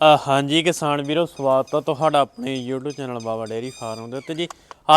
ਅ, ਹਾਂਜੀ ਕਿਸਾਨ ਵੀਰੋ ਸਵਾਗਤ ਹੈ ਤੁਹਾਡਾ ਆਪਣੇ YouTube channel Baba dairy farm ਦੇ ਉੱਤੇ ਜੀ।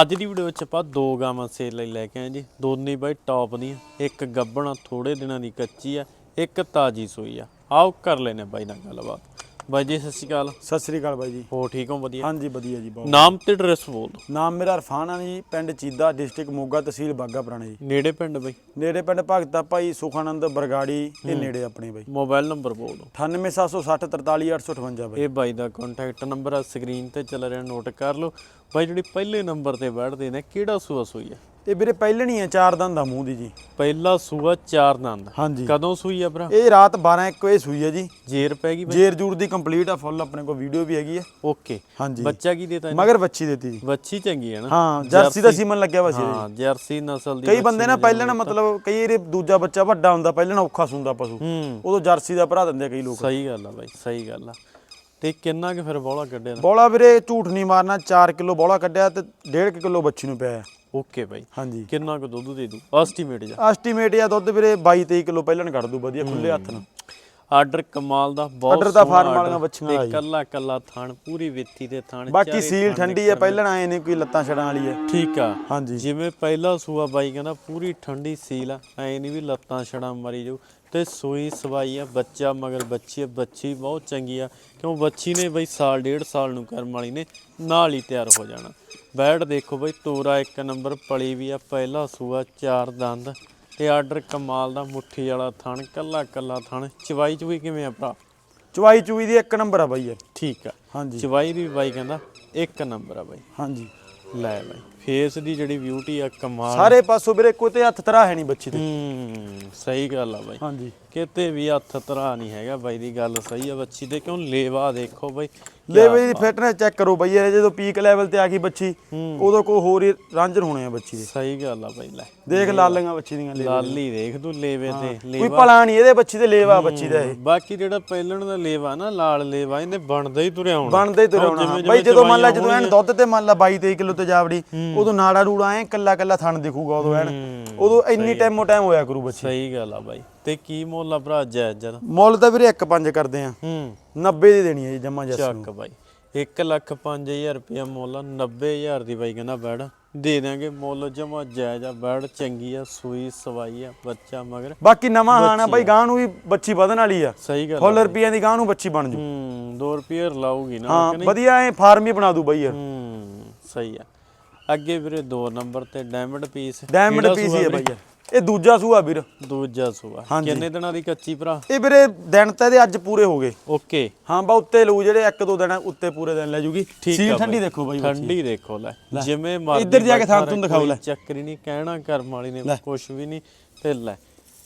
ਅੱਜ ਦੀ ਵੀਡੀਓ ਵਿੱਚ ਆਪਾਂ ਦੋ ਗਾਵਾਂ ਸੇਲ ਲਈ ਲੈ ਕੇ ਆਏ ਜੀ। ਦੋਨੇ ਬਾਈ ਟੌਪ ਦੀਆਂ ਇੱਕ ਗੱਬਣਾ ਥੋੜੇ ਦਿਨਾਂ ਦੀ ਕੱਚੀ ਆ ਇੱਕ ਤਾਜੀ ਸੂਈ ਆ। ਆਓ ਕਰ ਲੈਨੇ ਬਾਈ ਨਾਲ ਗੱਲਬਾਤ। ਬਾਈ ਜੀ ਸਤਿ ਸ਼੍ਰੀ ਅਕਾਲ। ਸਤਿ ਸ੍ਰੀ ਅਕਾਲ ਬਾਈ ਜੀ। ਹੋ ਠੀਕ ਹੋ? ਵਧੀਆ। ਹਾਂਜੀ ਵਧੀਆ ਜੀ ਬਹੁਤ ਨਾਮ ਤੇ ਐਡਰੈਸ ਬੋਲ ਦਿਓ। ਨਾਮ ਮੇਰਾ ਇਰਫਾਨ ਆ ਜੀ ਪਿੰਡ ਚੀਦਾ ਡਿਸਟ੍ਰਿਕਟ ਮੋਗਾ ਤਹਿਸੀਲ ਬਾਗਾ ਪੁਰਾਣਾ ਜੀ। ਨੇੜੇ ਪਿੰਡ ਬਾਈ? ਨੇੜੇ ਪਿੰਡ ਭਗਤਾ ਭਾਈ ਸੁਖਾਨੰਦ ਬਰਗਾੜੀ ਇਹ ਨੇੜੇ ਆਪਣੇ ਬਾਈ। ਮੋਬਾਈਲ ਨੰਬਰ ਬੋਲ ਦਿਓ। 98760 43858 ਬਾਈ। ਇਹ ਬਾਈ ਦਾ ਕੰਟੈਕਟ ਨੰਬਰ ਆ ਸਕਰੀਨ ਤੇ ਚੱਲ ਰਿਹਾ ਨੋਟ ਕਰ ਲਓ। ਬਾਈ ਜਿਹੜੀ ਪਹਿਲੇ ਨੰਬਰ ਤੇ ਬੈਠਦੇ ਨੇ ਕਿਹੜਾ ਸੂਆ ਸੂਈ ਆ? ਇਹ ਵੀਰੇ ਪਹਿਲਣੀ ਹੈ ਚਾਰ ਦੰਦ ਦਾ ਮੂੰਹ ਦੀ ਜੀ। ਪਹਿਲਾ ਸੂਆ ਚਾਰ ਦੰਦ। ਹਾਂਜੀ। ਕਦੋਂ ਸੂਈ ਆ ਭਰਾ? ਇਹ ਰਾਤ 12 1 ਵਜੇ ਸੂਈ ਹੈ ਜੀ। ਜੇਰ ਪੈ ਗਈ ਜੇਰ ਜੂਰ ਦੀ ਕੰਪਲੀਟ ਆ ਫੁੱਲ ਆਪਣੇ ਕੋਲ ਵੀਡੀਓ ਵੀ ਹੈਗੀ ਹੈ ਓਕੇ ਹਾਂਜੀ। ਬੱਚਾ ਕੀ ਦੇਤਾ? ਮਗਰ ਬੱਚੀ ਦਿੱਤੀ ਜੀ। ਵੱਛੀ ਚੰਗੀ ਹੈ ਨਾ? ਹਾਂ ਜਰਸੀ ਦਾ ਸੀਮਨ ਲੱਗਿਆ ਵਾ ਸੀ ਇਹਦੇ। ਹਾਂ ਜਰਸੀ ਨਸਲ ਦੀ ਕਈ ਬੰਦੇ ਨਾ ਪਹਿਲਣ ਮਤਲਬ ਕਈ ਵਾਰੀ ਦੂਜਾ ਬੱਚਾ ਵੱਡਾ ਹੁੰਦਾ ਪਹਿਲਣ ਔਖਾ ਸੁੰਦਾ ਪਸ਼ੂ। ਉਦੋਂ ਜਰਸੀ ਦਾ ਭਰਾ ਦਿੰਦੇ ਆ ਕਈ ਲੋਕ। ਸਹੀ ਗੱਲ ਆ ਬਾਈ ਸਹੀ ਗੱਲ ਆ। ਤੇ ਕਿੰਨਾ ਕਿ ਫਿਰ ਬੋਲਾ ਕੱਢਿਆ? ਬੋਲਾ ਵੀਰੇ ਝੂਠ ਨਹੀਂ ਮਾਰਨਾ 4 ਕਿਲੋ ਬੋਲਾ ਕੱਢਿਆ ਤੇ 1.5 ਕਿਲੋ ਬੱਚੀ ਨੂੰ ਪਿਆ। ਓਕੇ ਬਾਈ। ਹਾਂਜੀ। ਕਿੰਨਾ ਕੁ ਦੁੱਧ ਦੇ ਦੂ? ਐਸਟੀਮੇਟ ਜਾ ਐਸਟੀਮੇਟ ਆ ਦੁੱਧ ਵੀਰੇ 22 23 ਕਿਲੋ ਪਹਿਲਾਂ ਕੱਢ ਦੂ ਵਧੀਆ ਖੁੱਲੇ ਹੱਥ ਨਾਲ। ਆਰਡਰ ਕਮਾਲ ਦਾ ਬਹੁਤ ਆਰਡਰ ਦਾ ਫਾਰਮ ਵਾਲੀਆਂ ਤੇ ਜੀ। ਕੱਲਾ ਕੱਲਾ ਥਣ ਪੂਰੀ ਵਿੱਥੀ ਦੇ ਥਣ ਬਾਕੀ ਸੀਲ ਠੰਡੀ ਆ ਪਹਿਲਾਂ ਆਏ ਨੇ ਕੋਈ ਲੱਤਾਂ ਛੜਾਂ ਵਾਲੀ ਹੈ। ਠੀਕ ਆ। ਹਾਂਜੀ। ਜਿਵੇਂ ਪਹਿਲਾ ਸੂਆ ਬਾਈ ਕਹਿੰਦਾ ਪੂਰੀ ਠੰਡੀ ਸੀਲ ਆ ਐ ਨਹੀਂ ਵੀ ਲੱਤਾਂ ਛੜਾਂ ਮਾਰੀ ਜਾਊ। ਤੇ ਸੂਈ ਸਵਾਈ ਆ ਬੱਚਾ ਮਗਰ ਬੱਚੀ ਬੱਚੀ ਬਹੁਤ ਚੰਗੀ ਆ। ਕਿਉਂ ਬੱਚੀ ਨੇ ਬਈ ਸਾਲ ਡੇਢ ਸਾਲ ਨੂੰ ਕਰਮ ਵਾਲੀ ਨੇ ਨਾਲ ਹੀ ਤਿਆਰ ਹੋ ਜਾਣਾ। ਬੈਡ ਦੇਖੋ ਬਈ ਤੋਰਾ ਇੱਕ ਨੰਬਰ ਪਲੀ ਵੀ ਆ ਪਹਿਲਾ ਸੂਆ ਚਾਰ ਦੰਦ। ਤੇ ਆਰਡਰ ਕਮਾਲ ਦਾ ਮੁੱਠੀ ਵਾਲਾ ਥਣ ਕੱਲਾ ਕੱਲਾ ਥਣ। ਚਵਾਈ ਚੁਈ ਕਿਵੇਂ ਆ ਭਰਾ? ਚਵਾਈ ਚੂਈ ਦੀ ਇੱਕ ਨੰਬਰ ਆ ਬਾਈ ਯਾਰ ਠੀਕ ਆ। ਹਾਂਜੀ। ਚਵਾਈ ਦੀ ਵੀ ਬਾਈ ਕਹਿੰਦਾ ਇੱਕ ਨੰਬਰ ਆ ਬਾਈ। ਹਾਂਜੀ। ਲੈ ਬਾਈ। ਫੇਸ ਦੀ ਜਿਹੜੀ ਬਿਊਟੀ ਆ ਕਮਾਲ। ਸਾਰੇ ਪਾਸੋਂ ਵੀਰੇ ਕੋਈ ਤੇ ਹੱਥ ਤਰਾ ਹੈ ਨਹੀਂ ਬੱਚੀ ਤੇ। ਹੂੰ ਸਹੀ ਗੱਲ ਆ ਬਾਈ। ਹਾਂਜੀ। ਕਿਤੇ ਵੀ ਹੱਥ ਤਰਾ ਨਹੀਂ ਹੈਗਾ ਬਾਈ ਦੀ ਗੱਲ ਸਹੀ ਆ ਬੱਚੀ ਦੇ ਕਿਉਂ ਲੇਵਾ ਦੇਖੋ ਬਾਈ। ਲੈਵਲ ਦੀ ਫਿਟਨੈਸ ਚੈੱਕ ਕਰੋ ਬਾਈ ਇਹ ਜਦੋਂ ਪੀਕ ਲੈਵਲ ਤੇ ਆ ਗਈ ਬੱਚੀ ਉਦੋਂ ਕੋਈ ਹੋਰ ਹੀ ਰਾਂਝਰ ਹੋਣੇ ਆ ਬੱਚੀ ਦੇ। ਸਹੀ ਗੱਲ ਆ ਬਾਈ ਲੈ। ਦੇਖ ਲਾਲੀਆਂ ਬੱਚੀ ਦੀਆਂ ਲੇਵਾ ਲਾਲੀ ਦੇਖ ਤੂੰ ਲੇਵੇ ਤੇ ਕੋਈ ਲੇਵਾ। ਭਲਾ ਨਹੀਂ ਇਹਦੇ ਬੱਚੀ ਤੇ ਲੇਵਾ ਬੱਚੀ ਦਾ ਇਹ। ਬਾਕੀ ਜਿਹੜਾ ਪਹਿਲਣ ਦਾ ਲੇਵਾ ਨਾ ਲਾਲ ਲੇਵਾ ਇਹਨੇ ਬਣਦਾ ਹੀ ਤੁਰਿਆ ਹੋਣਾ। ਬਣਦਾ ਹੀ ਤੁਰਿਆ ਹੁਣ। ਬਾਈ ਜਦੋਂ ਮੰਨ ਲਾ ਜਦੋਂ ਐਨ ਦੁੱਧ ਤੇ ਮੰਨ ਲਾ 22 23 ਕਿਲੋ ਤੇ ਜਾਵੜੀ ਉਦੋਂ ਨਾੜਾ ਰੂੜਾ ਐ ਕੱਲਾ ਕੱਲਾ ਥਣ ਦਿਖੂਗਾ ਉਦੋਂ ਐਨ। ਉਦੋਂ ਇੰਨੀ ਟਾਈਮੋ ਟਾਈਮ ਹੋਇਆ ਕਰੂ ਬੱਚੀ। ਸਹੀ ਗੱਲ ਆ ਬਾਈ। ਤੇ ਕੀ ਮੁੱਲ ਆ ਭਰਾ ਜਾਇਜ਼ ਜਦ ਮੁੱਲ ਤਾਂ ਵੀਰੇ 1.5 ਕਰਦੇ ਆ। ਹੂੰ। 90 ਦੀ ਦੇਣੀ ਹੈ ਜੀ ਜਮਾ ਜੱਸ ਨੂੰ। ਚੱਕ ਬਾਈ। 1 ਲੱਖ 5000 ਰੁਪਇਆ ਮੁੱਲ ਆ, 90000 ਦੀ ਬਾਈ ਕਹਿੰਦਾ ਬੈੜ ਦੇ ਦਾਂਗੇ ਮੁੱਲ ਜਮਾ ਜਾਇਜ਼ ਆ ਬੈੜ ਚੰਗੀ ਆ ਸੂਈ ਸਵਾਈ ਆ ਬੱਚਾ ਮਗਰ। ਬਾਕੀ ਨਵਾਂ ਹਾਣਾ ਬਾਈ ਗਾਂ ਨੂੰ ਵੀ ਬੱਚੀ ਵਧਣ ਵਾਲੀ ਆ। ਸਹੀ ਗੱਲ ਆ। ਫੁੱਲ ਰੁਪਈਆਂ ਦੀ ਗਾਂ ਨੂੰ ਬੱਚੀ ਬਣ ਜੂ। ਹੂੰ 2 ਰੁਪਏ ਲਾਊਗੀ ਨਾ ਹਾਂ ਵਧੀਆ ਐ ਫਾਰਮ ਹੀ ਬਣਾ ਦੂ ਬਾਈ ਯਾਰ। ਹੂੰ ਸਹੀ ਆ। ਅੱਗੇ ਵੀਰੇ 2 ਨੰਬਰ ਤੇ ਡਾਇਮੰਡ ਪੀਸ ਡਾਇਮੰਡ ਪੀਸ ਹੀ ਵੀਰੇ? ਬਾਈ ਇਹ? ਦੂਜਾ ਸੂਆ ਵੀਰ। ਦੂਜਾ ਸੂਆ। ਕਿੰਨੇ ਦਿਨਾਂ ਦੀ ਕੱਚੀ ਭਰਾ? ਇਹ ਵੀਰੇ ਦਿਨ ਤਾਂ ਇਹਦੇ ਅੱਜ ਪੂਰੇ ਹੋ ਗਏ। ਓਕੇ। ਹਾਂ ਬਾ ਉੱਤੇ ਲਊ ਜਿਹੜੇ ਇੱਕ ਦੋ ਦਿਨ ਉੱਤੇ ਪੂਰੇ ਦਿਨ ਲੈ ਜੂਗੀ। ਠੀਕ ਸੀਲ ਠੰਡੀ। ਦੇਖੋ ਬਾਈ। ਠੰਡੀ ਦੇਖੋ ਲੈ। ਜਿਵੇਂ ਮਰਜ਼ੀ ਇੱਧਰ ਜਾ ਕੇ ਥਾਂ ਤੁਹਾਨੂੰ ਦਿਖਾਓ ਲੈ। ਚੱਕਰ ਹੀ ਨਹੀਂ ਕਹਿਣਾ ਕਰਮ ਵਾਲੀ ਨੇ ਕੁਝ ਵੀ ਨਹੀਂ। ਤੇ ਲੈ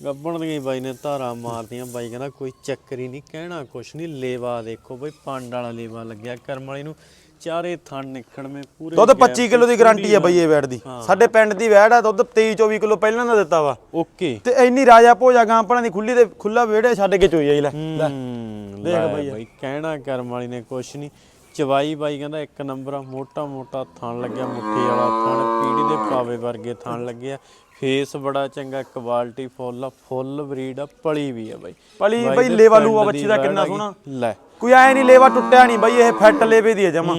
ਗੱਬਣ ਹੀ ਬਾਈ ਨੇ ਧਾਰਾਂ ਮਾਰਦੀਆਂ ਬਾਈ ਕਹਿੰਦਾ ਕੋਈ ਚੱਕਰ ਹੀ ਨਹੀਂ ਕਹਿਣਾ ਕੁਝ ਨਹੀਂ ਲੇਵਾ ਦੇਖੋ ਬਈ ਪੰਡ ਵਾਲਾ ਲੇਵਾ ਲੱਗਿਆ ਕਰਮ ਵਾਲੀ ਨੂੰ। ਚਾਰੇ ਥਣ ਨਿਕੜਵੇਂ ਪੂਰੇ ਦੁੱਧ gap 25 ਕਿਲੋ ਦੀ ਗਾਰੰਟੀ ਆ ਬਈ ਇਹ ਵੈੜ ਦੀ। ਸਾਡੇ ਪਿੰਡ ਦੀ ਵੈੜ ਆ ਦੁੱਧ 23 24 ਕਿਲੋ ਪਹਿਲਾਂ ਦਾ ਦਿੱਤਾ ਵਾ। ਓਕੇ। ਤੇ ਇੰਨੀ ਰਾਜਾ ਭੋਜਾ ਗਾਂ ਆਪਣਾ ਦੀ ਖੁੱਲੀ ਤੇ ਖੁੱਲਾ ਵਿਹੜੇ ਛੱਡ ਕੇ ਚੋਈ ਆਈ ਲੈ। ਹੂੰ ਦੇਖ ਬਈ ਬਾਈ ਕਹਿਣਾ ਕਰਮ ਵਾਲੀ ਨੇ ਕੁਛ ਨਹੀਂ ਚਵਾਈ ਬਾਈ ਕਹਿੰਦਾ ਇੱਕ ਨੰਬਰ ਆ ਮੋਟਾ ਮੋਟਾ ਥਣ ਲੱਗਿਆ ਮੁੱਠੀ ਵਾਲਾ ਥਣ ਪੀੜੀ ਦੇ ਪਾਵੇ ਵਰਗੇ ਥਣ ਲੱਗਿਆ। ਫੇਸ ਬੜਾ ਚੰਗਾ ਕੁਆਲਿਟੀ ਫੁੱਲ ਆ ਫੁੱਲ ਬਰੀਡ ਆ ਪਲੀ ਵੀ ਆ ਬਾਈ। ਪਲੀ ਬਾਈ ਲੇਵਾ ਲੂਆ ਬੱਚੀ ਦਾ ਕਿੰਨਾ ਆ। ਸੋਹਣਾ। ਲੈ। ਕੋਈ ਐ ਨਹੀਂ ਲੇਵਾ ਟੁੱਟਿਆ ਨਹੀਂ ਬਈ ਇਹ ਫਿੱਟ ਲੇਵੇ ਦੀ ਹੈ ਜਮਾ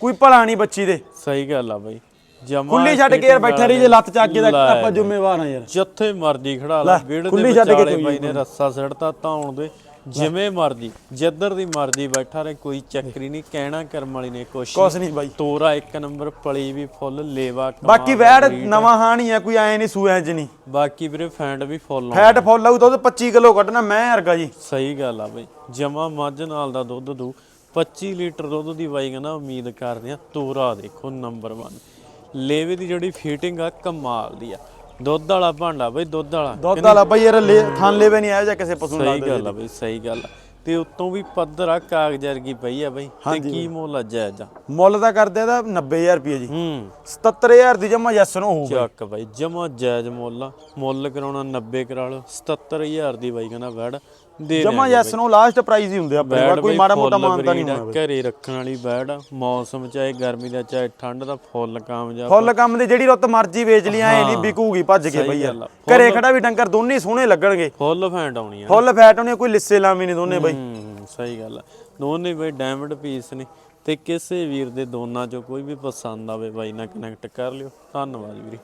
ਕੋਈ ਭਲਾ ਨਹੀਂ ਬੱਚੀ ਦੇ। ਸਹੀ ਗੱਲ ਆ ਬਾਈ। ਜਮਾ ਖੁੱਲੀ ਛੱਡ ਕੇ ਯਾਰ ਬੈਠਾ ਰਹੀ ਜੇ ਲੱਤ ਚੱਕ ਕੇ ਤਾਂ ਆਪਾਂ ਜ਼ਿੰਮੇਵਾਰ ਆ ਯਾਰ। ਜਿੱਥੇ ਮਰਜ਼ੀ ਖੜਾ ਲਾ ਵਿੜ ਦੇ ਖੁੱਲੀ ਛੱਡ ਕੇ ਵਿਚਾਲੇ ਬਾਈ ਨੇ ਰੱਸਾ ਸੜਤਾ ਧਾਉਣ ਦੇ। ਜਿਵੇਂ ਮਰਜ਼ੀ ਜਿੱਧਰ ਦੀ ਮਰਜ਼ੀ ਬੈਠਾ ਰਹੇ ਕੋਈ ਚੱਕਰੀ ਨਹੀਂ ਕਹਿਣਾ ਕਰਮ ਵਾਲੀ ਨੇ ਕੁਛ ਕੁਛ ਨਹੀਂ। ਬਾਈ। ਤੋਰਾ ਇੱਕ ਨੰਬਰ ਪਲੀ ਵੀ ਫੁੱਲ ਲੇਵਾ ਕਮਾਲ ਬਾਕੀ ਵੈੜ ਨਵਾਂ ਹਾਣੀ ਆ ਕੋਈ ਐ ਨਹੀਂ ਸੂਐ ਚ ਨਹੀਂ। ਬਾਕੀ ਵੀਰੇ ਫੈਂਡ ਵੀ ਫੁੱਲ ਫੈਟ ਫੁੱਲ ਆਊ ਦੁੱਧ 25 ਕਿਲੋ ਕੱਢਣਾ ਮੈਂ ਵਰਗਾ ਜੀ। ਸਹੀ ਗੱਲ ਆ ਬਈ। ਜਮਾ ਮੱਝ ਨਾਲ ਦਾ ਦੁੱਧ ਦੂ 25 ਲੀਟਰ ਦੁੱਧ ਦੀ ਬਾਈ ਕਹਿੰਦਾ ਉਮੀਦ ਕਰਦੇ ਆ ਤੋਰਾ ਦੇਖੋ ਨੰਬਰ 1 ਲੇਵੇ ਦੀ ਜਿਹੜੀ ਫੀਟਿੰਗ ਆ ਕਮਾਲ ਦੀ ਆ। ਦੁੱਧ ਵਾਲਾ ਭਾਂਡਾ ਬਈ ਦੁੱਧ ਵਾਲਾ। ਦੁੱਧ ਵਾਲਾ ਬਈ ਯਾਰ ਲੈ ਥਾਂ ਲੇਵੇ ਨਹੀਂ ਆਇਆ ਜਾਂ ਕਿਸੇ ਪਸ਼ੂ ਨਾਲ ਸਹੀ ਗੱਲ ਆ ਬਈ ਸਹੀ ਗੱਲ ਤੇ ਉੱਤੋਂ ਵੀ ਪੱਧਰ ਆ ਕਾਗਜ਼ ਵਰਗੀ ਪਈ ਆ ਬਈ ਤੇ ਕੀ ਮੁੱਲ ਆ ਜਾਇਜ਼ ਮੁੱਲ ਤਾਂ ਕਰਦੇ ਇਹਦਾ 90000 ਰੁਪਏ ਜੀ। ਹੂੰ। 77000 ਦੀ ਜਮਾ ਯੈਸ ਨੂੰ ਹੋਊ ਚੱਕ ਬਾਈ ਜਮਾ ਜਾਇਜ਼ ਮੁੱਲ ਮੁੱਲ ਕਰਾਉਣਾ 90 ਕਰਾ ਲਓ 77000 ਦੀ ਬਾਈ ਕਹਿੰਦਾ ਵੜ। ਦੇ ਜਮਾ ਯੈਸ ਨੂੰ ਲਾਸਟ ਪ੍ਰਾਈਸ ਹੀ ਹੁੰਦੇ ਆਪਣੇ ਕੋਲ ਕੋਈ ਮਾੜਾ ਮੋਟਾ ਮਾਨਤਾ ਨਹੀਂ ਹੋਣਾ ਘਰੇ ਰੱਖਣ ਵਾਲੀ ਬੈੜ ਮੌਸਮ ਚਾਹੇ ਗਰਮੀ ਦਾ ਚਾਹੇ ਠੰਡ ਦਾ ਫੁੱਲ ਕਾਮਯਾਬ ਫੁੱਲ ਕੰਮ ਦੀ ਜਿਹੜੀ ਰੁੱਤ ਮਰਜ਼ੀ ਵੇਚ ਲਈ ਐ ਨਹੀਂ ਵਿਕੂਗੀ ਭੱਜ ਕੇ ਬਈ ਯਾਰ। ਘਰੇ ਖੜਾ ਵੀ ਡੰਗਰ ਦੋਨੇ ਸੋਹਣੇ ਲੱਗਣਗੇ। ਫੁੱਲ ਫੈਂਟ ਆਉਣੀ ਆ। ਫੁੱਲ ਫੈਟ ਹੋਣੀ ਕੋਈ ਲਿੱਸੇ ਲਾਵੀ ਨਹੀਂ ਦੋਨੇ ਬਈ। ਸਹੀ ਗੱਲ ਆ। ਦੋਨੇ ਬਈ ਡਾਇਮੰਡ ਪੀਸ ਨੇ। ਤੇ ਕਿਸੇ ਵੀਰ ਦੇ ਦੋਨਾਂ ਚੋਂ ਕੋਈ ਵੀ ਪਸੰਦ ਆਵੇ ਬਾਈ ਨਾਲ ਕਨੈਕਟ ਕਰ ਲਿਓ। ਧੰਨਵਾਦ ਵੀਰੇ।